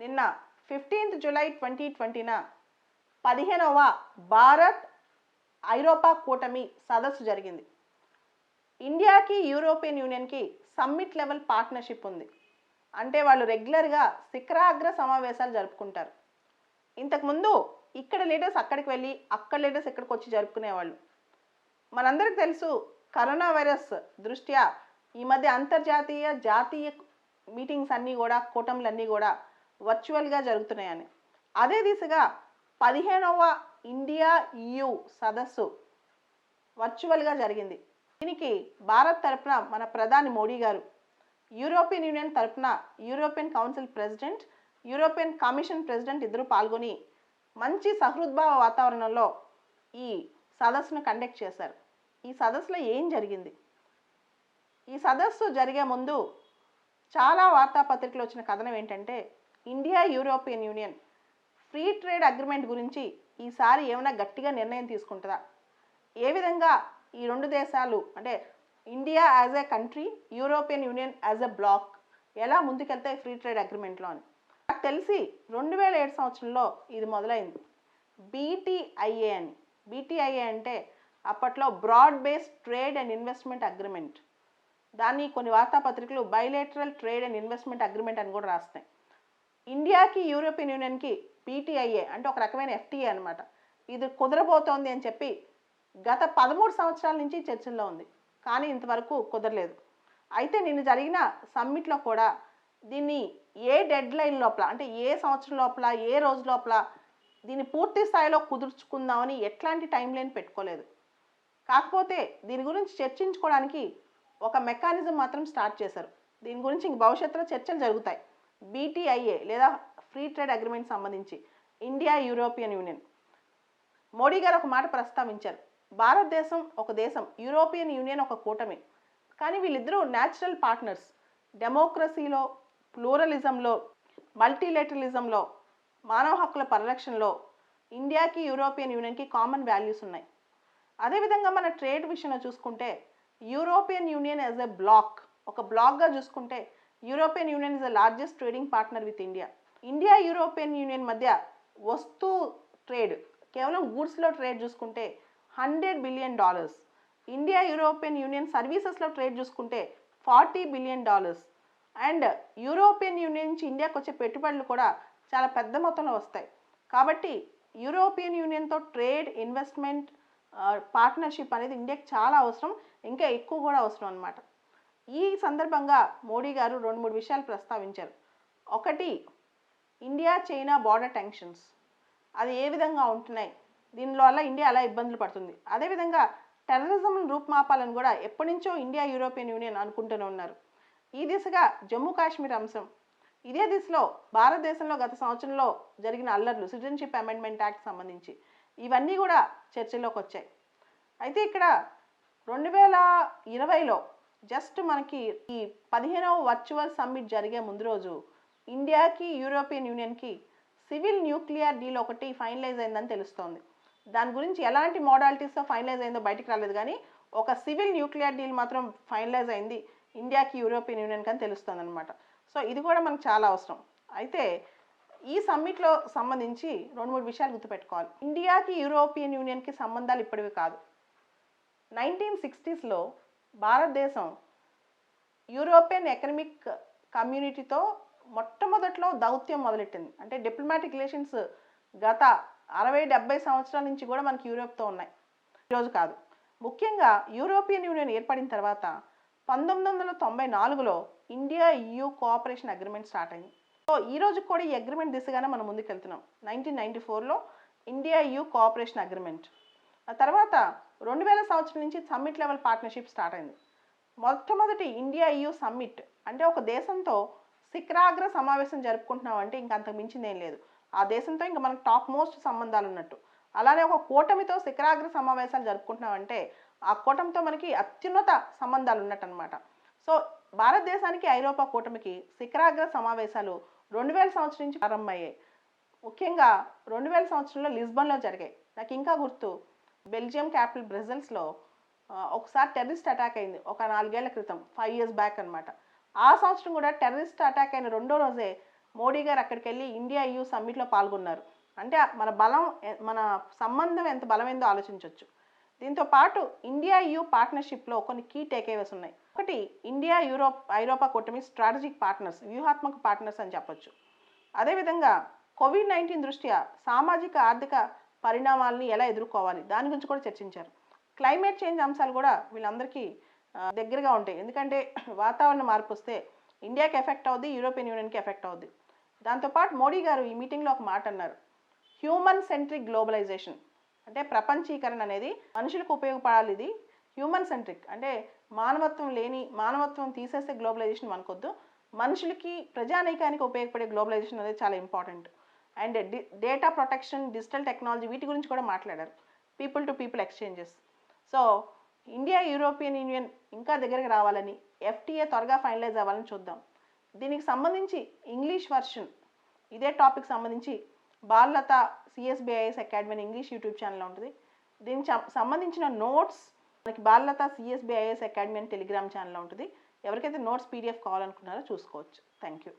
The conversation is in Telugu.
నిన్న ఫిఫ్టీన్త్ జూలై ట్వంటీ ట్వంటీన పదిహేనవ భారత్ ఐరోపా కూటమి సదస్సు జరిగింది. ఇండియాకి యూరోపియన్ యూనియన్కి సమ్మిట్ లెవెల్ పార్ట్నర్షిప్ ఉంది. అంటే వాళ్ళు రెగ్యులర్గా శిఖరాగ్ర సమావేశాలు జరుపుకుంటారు. ఇంతకుముందు ఇక్కడ లీడర్స్ అక్కడికి వెళ్ళి అక్కడ లీడర్స్ ఇక్కడికి వచ్చి జరుపుకునేవాళ్ళు. మనందరికి తెలుసు కరోనా వైరస్ దృష్ట్యా ఈ మధ్య అంతర్జాతీయ జాతీయ మీటింగ్స్ అన్నీ కూడా కూటములన్నీ కూడా వర్చువల్గా జరుగుతున్నాయని. అదే దిశగా పదిహేనవ ఇండియా ఈయు సదస్సు వర్చువల్గా జరిగింది. దీనికి భారత్ తరపున మన ప్రధాని మోడీ గారు యూరోపియన్ యూనియన్ తరపున European council president European commission president ఇద్దరు పాల్గొని మంచి సహృద్భావ వాతావరణంలో ఈ సదస్సును కండక్ట్ చేశారు. ఈ సదస్సులో ఏం జరిగింది? ఈ సదస్సు జరిగే ముందు చాలా వార్తాపత్రికలు వచ్చిన కథనం ఏంటంటే India European union free trade agreement గురించి ఈసారి ఏమైనా గట్టిగా నిర్ణయం తీసుకుంటుందా? ఏ విధంగా ఈ రెండు దేశాలు అంటే India as a country European union as a bloc ఎలా ముందుకెళ్తాయి ఫ్రీ ట్రేడ్ అగ్రిమెంట్లో అని? నాకు తెలిసి రెండు వేల ఏడు సంవత్సరంలో ఇది మొదలైంది. బీటీఐఏ అని. బీటీఐఏ అంటే అప్పట్లో broad based trade and investment agreement దాన్ని కొన్ని వార్తాపత్రికలు bilateral trade and investment agreement అని కూడా రాస్తాయి ఇండియాకి యూరోపియన్ యూనియన్కి పీటీఐఏ అంటే ఒక రకమైన ఎఫ్టీఏ అనమాట ఇది కుదరబోతోంది అని చెప్పి గత పదమూడు సంవత్సరాల నుంచి చర్చల్లో ఉంది. కానీ ఇంతవరకు కుదరలేదు. అయితే నిన్న జరిగిన సమ్మిట్లో కూడా దీన్ని ఏ డెడ్ లైన్ లోపల అంటే ఏ సంవత్సరం లోపల ఏ రోజు లోపల దీన్ని పూర్తి స్థాయిలో కుదుర్చుకుందామని ఎట్లాంటి టైం లైన్ పెట్టుకోలేదు. కాకపోతే దీని గురించి చర్చించుకోవడానికి ఒక మెకానిజం మాత్రం స్టార్ట్ చేశారు. దీని గురించి ఇంక భవిష్యత్తులో చర్చలు జరుగుతాయి. బీటీఐఏ లేదా ఫ్రీ ట్రేడ్ అగ్రిమెంట్ సంబంధించి ఇండియా యూరోపియన్ యూనియన్ మోడీ గారు ఒక మాట ప్రస్తావించారు. భారతదేశం ఒక దేశం యూరోపియన్ యూనియన్ ఒక కూటమి. కానీ వీళ్ళిద్దరూ న్యాచురల్ పార్ట్నర్స్ డెమోక్రసీలో ప్లూరలిజంలో మల్టీలేటరలిజంలో మానవ హక్కుల పరిరక్షణలో ఇండియాకి యూరోపియన్ యూనియన్కి కామన్ వాల్యూస్ ఉన్నాయి. అదేవిధంగా మన ట్రేడ్ విషయంలో చూసుకుంటే European union as a bloc ఒక బ్లాక్గా చూసుకుంటే European union is the largest trading partner with India India European union మధ్య వస్తు ట్రేడ్ కేవలం గూడ్స్లో ట్రేడ్ చూసుకుంటే hundred billion dollars India European union సర్వీసెస్లో ట్రేడ్ చూసుకుంటే forty billion dollars and European union నుంచి ఇండియాకి వచ్చే పెట్టుబడులు కూడా చాలా పెద్ద మొత్తంలో వస్తాయి. కాబట్టి యూరోపియన్ యూనియన్తో ట్రేడ్ ఇన్వెస్ట్మెంట్ పార్ట్నర్షిప్ అనేది ఇండియాకి చాలా అవసరం ఇంకా ఎక్కువ కూడా అవసరం అనమాట ఈ సందర్భంగా మోడీ గారు రెండు మూడు విషయాలు ప్రస్తావించారు. ఒకటి ఇండియా చైనా బార్డర్ టెన్షన్స్. అది ఏ విధంగా ఉంటున్నాయి? దీనిలో వల్ల ఇండియా అలా ఇబ్బందులు పడుతుంది? అదేవిధంగా టెర్రరిజం రూపుమాపాలను కూడా ఎప్పటి నుంచో ఇండియా యూరోపియన్ యూనియన్ అనుకుంటూనే ఉన్నారు. ఈ దిశగా జమ్మూ కాశ్మీర్ అంశం. ఇదే దిశలో భారతదేశంలో గత సంవత్సరంలో జరిగిన అల్లర్లు సిటిజన్షిప్ అమెండ్మెంట్ యాక్ట్ సంబంధించి ఇవన్నీ కూడా చర్చలోకి వచ్చాయి అయితే ఇక్కడ రెండు వేల ఇరవైలో జస్ట్ మనకి ఈ పదిహేనవ వర్చువల్ సమ్మిట్ జరిగే ముందు రోజు ఇండియాకి యూరోపియన్ యూనియన్కి సివిల్ న్యూక్లియర్ డీల్ ఒకటి ఫైనలైజ్ అయిందని తెలుస్తోంది. దాని గురించి ఎలాంటి మోడాలిటీస్తో ఫైనలైజ్ అయిందో బయటికి రాలేదు కానీ ఒక సివిల్ న్యూక్లియర్ డీల్ మాత్రం ఫైనలైజ్ అయింది ఇండియాకి యూరోపియన్ యూనియన్కి అని తెలుస్తుంది అనమాట సో ఇది కూడా మనకు చాలా అవసరం. అయితే ఈ సమ్మిట్లో సంబంధించి రెండు మూడు విషయాలు గుర్తుపెట్టుకోవాలి. ఇండియాకి యూరోపియన్ యూనియన్కి సంబంధాలు ఇప్పటివి కాదు. నైన్టీన్ సిక్స్టీస్లో భారతదేశం యూరోపియన్ ఎకనమిక్ కమ్యూనిటీతో మొట్టమొదట్లో దౌత్యం మొదలెట్టింది. అంటే డిప్లొమాటిక్ రిలేషన్స్ గత అరవై డెబ్బై సంవత్సరాల నుంచి కూడా మనకి యూరోప్తో ఉన్నాయి. ఈరోజు కాదు. ముఖ్యంగా యూరోపియన్ యూనియన్ ఏర్పడిన తర్వాత పంతొమ్మిది వందల తొంభై నాలుగులో India EU cooperation agreement start అయింది. సో ఈ రోజు కూడా ఈ అగ్రిమెంట్ దిశగానే మనం ముందుకెళ్తున్నాం. నైన్టీన్ నైన్టీ ఫోర్లో ఇండియా యూ కోఆపరేషన్ అగ్రిమెంట్. ఆ తర్వాత రెండు వేల సంవత్సరం నుంచి సమ్మిట్ లెవెల్ పార్ట్నర్షిప్ స్టార్ట్ అయింది. మొట్టమొదటి ఇండియా యూ సమ్మిట్ అంటే ఒక దేశంతో శిఖరాగ్ర సమావేశం జరుపుకుంటున్నాం అంటే ఇంకా అంతకు మించింది ఏం లేదు. ఆ దేశంతో ఇంకా మనకు టాప్ మోస్ట్ సంబంధాలు ఉన్నట్టు. అలానే ఒక కూటమితో శిఖరాగ్ర సమావేశాలు జరుపుకుంటున్నాం అంటే ఆ కూటమితో మనకి అత్యున్నత సంబంధాలు ఉన్నట్టు అనమాట సో భారతదేశానికి ఐరోపా కూటమికి శిఖరాగ్ర సమావేశాలు రెండు వేల సంవత్సరం నుంచి ప్రారంభమయ్యాయి. ముఖ్యంగా రెండు వేల సంవత్సరంలో లిస్బన్లో జరిగాయి. నాకు ఇంకా గుర్తు బెల్జియం క్యాపిటల్ బ్రెజిల్స్లో ఒకసారి టెర్రరిస్ట్ అటాక్ అయింది. ఒక నాలుగేళ్ళ క్రితం ఫైవ్ ఇయర్స్ బ్యాక్ అన్నమాట. ఆ సంవత్సరం కూడా టెర్రరిస్ట్ అటాక్ అయిన రెండో రోజే మోడీ గారు అక్కడికి వెళ్ళి ఇండియా యూ సమ్మిట్లో పాల్గొన్నారు. అంటే మన బలం మన సంబంధం ఎంత బలమైందో ఆలోచించవచ్చు దీంతో పాటు ఇండియా యూ పార్ట్నర్షిప్లో కొన్ని కీ టేకేవేస్ ఉన్నాయి. ఒకటి ఇండియా యూరోప్ ఐరోపా కూటమి స్ట్రాటజిక్ పార్ట్నర్స్ వ్యూహాత్మక పార్ట్నర్స్ అని చెప్పొచ్చు. అదేవిధంగా కోవిడ్ నైన్టీన్ దృష్ట్యా సామాజిక ఆర్థిక పరిణామాలని ఎలా ఎదుర్కోవాలి? దాని గురించి కూడా చర్చించారు. క్లైమేట్ చేంజ్ అంశాలు కూడా వీళ్ళందరికీ దగ్గరగా ఉంటాయి. ఎందుకంటే వాతావరణ మార్పు వస్తే ఇండియాకి ఎఫెక్ట్ అవుద్ది యూరోపియన్ యూనియన్కి ఎఫెక్ట్ అవుద్ది. దాంతోపాటు మోడీ గారు ఈ మీటింగ్లో ఒక మాట అన్నారు. Human centric globalisation. అంటే ప్రపంచీకరణ అనేది మనుషులకు ఉపయోగపడాలి ఇది. Human centric. అంటే మానవత్వం లేని మానవత్వం తీసేస్తే గ్లోబలైజేషన్ అనుకోద్దు మనుషులకి ప్రజానీకానికి ఉపయోగపడే గ్లోబలైజేషన్ అనేది చాలా important. And data protection digital technology వీటి గురించి కూడా మాట్లాడారు. People to people exchanges. So India European union ఇంకా దగ్గరికి రావాలని ఎఫ్టీఏ త్వరగా ఫైనలైజ్ అవ్వాలని చూద్దాం. దీనికి సంబంధించి ఇంగ్లీష్ వర్షన్ ఇదే టాపిక్ సంబంధించి బాలలత సిఎస్బిఐఎస్ అకాడమీ అని ఇంగ్లీష్ యూట్యూబ్ ఛానల్ ఉంటుంది. దీనికి సం- సంబంధించిన నోట్స్ మనకి బాలలత సిఎస్బిఐఎస్ అకాడమీ అని టెలిగ్రామ్ ఛానల్లో ఉంటుంది. ఎవరికైతే నోట్స్ పీడిఎఫ్ కావాలనుకున్నారో చూసుకోవచ్చు. Thank you